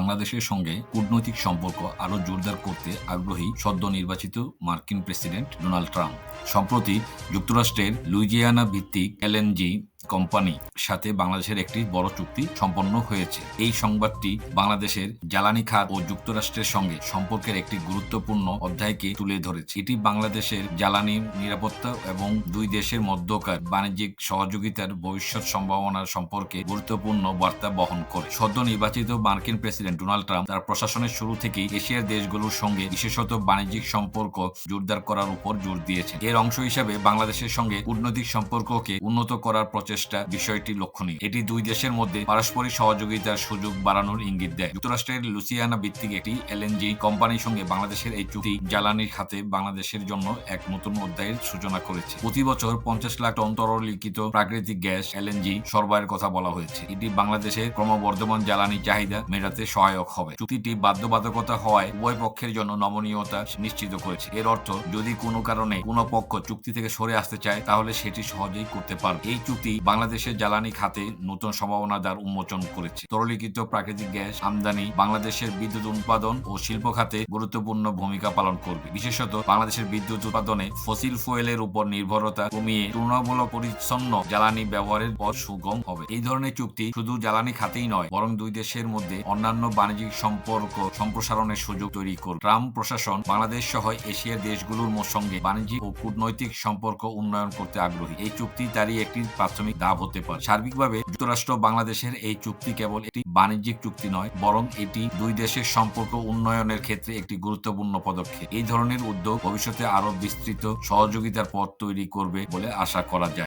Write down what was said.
বাংলাদেশের সঙ্গে কূটনৈতিক সম্পর্ক আরও জোরদার করতে আগ্রহী সদ্য নির্বাচিত মার্কিন প্রেসিডেন্ট ডোনাল্ড ট্রাম্প। সম্প্রতি যুক্তরাষ্ট্রের লুইজিয়ানা ভিত্তিক এলএনজি কোম্পানির সাথে বাংলাদেশের একটি বড় চুক্তি সম্পন্ন হয়েছে। এই সংবাদটি বাংলাদেশের জ্বালানি খাত ও যুক্তরাষ্ট্রের সঙ্গে সম্পর্কের একটি গুরুত্বপূর্ণ অধ্যায়কে তুলে ধরেছে। এটি বাংলাদেশের জ্বালানি নিরাপত্তা এবং দুই দেশের মধ্যকার বাণিজ্যিক সহযোগিতার ভবিষ্যৎ সম্ভাবনার সম্পর্কে গুরুত্বপূর্ণ বার্তা বহন করে। সদ্য নির্বাচিত মার্কিন প্রেসিডেন্ট ডোনাল্ড ট্রাম্প তার প্রশাসনের শুরু থেকেই এশিয়ার দেশগুলোর সঙ্গে বিশেষত বাণিজ্যিক সম্পর্ক জোরদার করার উপর জোর দিয়েছেন। এর অংশ হিসাবে বাংলাদেশের সঙ্গে কূটনৈতিক সম্পর্ককে উন্নত করার প্রচেষ্টা বিষয়টি লক্ষণীয়। এটি দুই দেশের মধ্যে পারস্পরিক সহযোগিতার সুযোগ বাড়ানোর ইঙ্গিত দেয়। যুক্তরাষ্ট্রের লুসিয়ানা ভিত্তিক একটি এলএনজি কোম্পানির সঙ্গে বাংলাদেশের এই চুক্তি জ্বালানির খাতে বাংলাদেশের জন্য এক নতুন অধ্যায়ের সূচনা করেছে। প্রতি বছর পঞ্চাশ লাখ টন তরলিখিত প্রাকৃতিক গ্যাস এলএনজি সরবরাহের কথা বলা হয়েছে। এটি বাংলাদেশের ক্রমবর্ধমান জ্বালানি চাহিদা মেটাতে সহায়ক হবে। চুক্তিটি বাধ্যবাধকতা হওয়ায় উভয় পক্ষের জন্য নমনীয়তা নিশ্চিত করেছে। এর অর্থ, যদি কোনো কারণে কোনো পক্ষ চুক্তি থেকে সরে আসতে চায়, তাহলে সেটি সহজেই করতে পারবে। এই চুক্তি বাংলাদেশের জ্বালানি খাতে নতুন সম্ভাবনা দ্বার উন্মোচন করেছে। তরলীকৃত প্রাকৃতিক গ্যাস আমদানি বাংলাদেশের বিদ্যুৎ উৎপাদন ও শিল্প খাতে গুরুত্বপূর্ণ ভূমিকা পালন করবে। বিশেষত বাংলাদেশের বিদ্যুৎ উৎপাদনে ফসিল ফুয়েলের উপর নির্ভরতা কমিয়ে তুলনামূলক পরিচ্ছন্ন জ্বালানি ব্যবহারের পর সুগম হবে। এই ধরনের চুক্তি শুধু জ্বালানি খাতেই নয়, বরং দুই দেশের মধ্যে অন্যান্য বাণিজ্যিক সম্পর্ক সম্প্রসারণের সুযোগ তৈরি করবে। ট্রাম্প প্রশাসন বাংলাদেশ সহ এশিয়ার দেশগুলোর সঙ্গে বাণিজ্যিক ও কূটনৈতিক সম্পর্ক উন্নয়ন করতে আগ্রহী। এই চুক্তি তারই একটি প্রাথমিক ধাপ হতে পারে। সার্বিকভাবে যুক্তরাষ্ট্র বাংলাদেশের এই চুক্তি কেবল একটি বাণিজ্যিক চুক্তি নয়, বরং এটি দুই দেশের সম্পর্ক উন্নয়নের ক্ষেত্রে একটি গুরুত্বপূর্ণ পদক্ষেপ। এই ধরনের উদ্যোগ ভবিষ্যতে আরও বিস্তৃত সহযোগিতার পথ তৈরি করবে বলে আশা করা যায়।